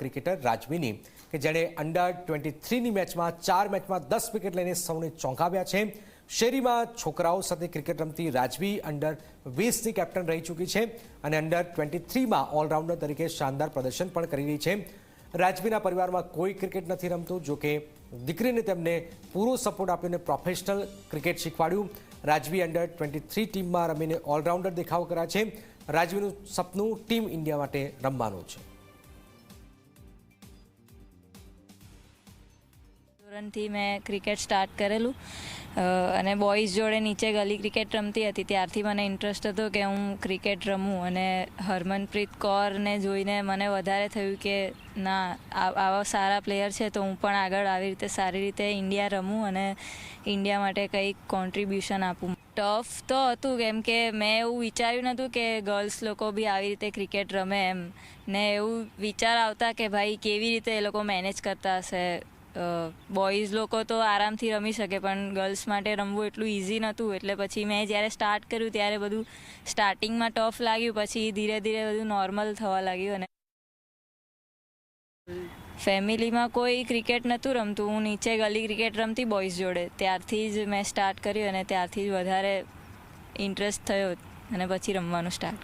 Cricketer રાજવીની કે જેણે under twenty થ્રીની મેચમાં ચાર મેચમાં દસ વિકેટ લઈને સૌને ચોંકાવ્યા છે. શેરીમાં છોકરાઓ સાથે ક્રિકેટ રમતી રાજવી અંડર વીસની કેપ્ટન રહી ચૂકી છે અને અંડર ટ્વેન્ટી થ્રીમાં ઓલરાઉન્ડર તરીકે શાનદાર પ્રદર્શન પણ કરી રહી છે. રાજવીના પરિવારમાં કોઈ ક્રિકેટ નથી રમતું, જો કે દીકરીને તેમને પૂરો સપોર્ટ આપીને પ્રોફેશનલ ક્રિકેટ શીખવાડ્યું. રાજવી અંડર ટ્વેન્ટી થ્રી ટીમમાં રમીને ઓલરાઉન્ડર દેખાવ કર્યા છે. રાજવીનું સપનું ટીમ ઇન્ડિયા માટે રમવાનું છે. ધોરણથી મેં ક્રિકેટ સ્ટાર્ટ કરેલું. અને બોયઝ જોડે નીચે ગલી ક્રિકેટ રમતી હતી. ત્યારથી મને ઇન્ટરેસ્ટ હતો કે હું ક્રિકેટ રમું. અને હરમનપ્રીત કૌરને જોઈને મને વધારે થયું કે, ના આવા સારા પ્લેયર છે તો હું પણ આગળ આવી રીતે સારી રીતે ઇન્ડિયા રમું અને ઇન્ડિયા માટે કંઈક કોન્ટ્રીબ્યુશન આપું. ટફ તો હતું, કેમ કે મેં એવું વિચાર્યું નહોતું કે ગર્લ્સ લોકો બી આવી રીતે ક્રિકેટ રમે એમ. ને એવું વિચાર આવતા કે ભાઈ કેવી રીતે એ લોકો મેનેજ કરતા હશે? બોયઝ લોકો તો આરામથી રમી શકે પણ ગર્લ્સ માટે રમવું એટલું ઇઝી નહોતું. એટલે પછી મેં જ્યારે સ્ટાર્ટ કર્યું ત્યારે બધું સ્ટાર્ટિંગમાં ટફ લાગ્યું. પછી ધીરે ધીરે બધું નોર્મલ થવા લાગ્યું અને ફેમિલીમાં કોઈ ક્રિકેટ નહોતું રમતું. હું નીચે ગલી ક્રિકેટ રમતી બોયઝ જોડે. ત્યારથી જ મેં સ્ટાર્ટ કર્યું અને ત્યારથી જ વધારે ઇન્ટરેસ્ટ થયો અને પછી રમવાનું સ્ટાર્ટ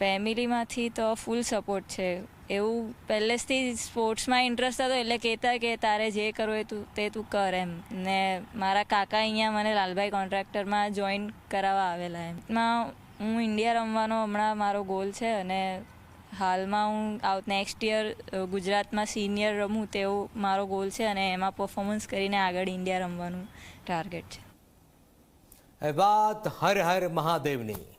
ફેમિલીમાંથી તો ફૂલ સપોર્ટ છે. એવું પહેલેથી સ્પોર્ટ્સમાં ઇન્ટરેસ્ટ હતો એટલે કહેતા કે તારે જે કરવું એ તું, તે તું કર એમ. ને મારા કાકા અહીંયા મને લાલભાઈ કોન્ટ્રાક્ટરમાં જોઈન કરાવવા આવેલા એમમાં એમાં હું ઇન્ડિયા રમવાનો હમણાં મારો ગોલ છે અને હાલમાં હું આવ નેક્સ્ટ યર ગુજરાતમાં સિનિયર રમું તેવો મારો ગોલ છે અને એમાં પરફોર્મન્સ કરીને આગળ ઇન્ડિયા રમવાનું ટાર્ગેટ છે. વાત હર હર મહાદેવની.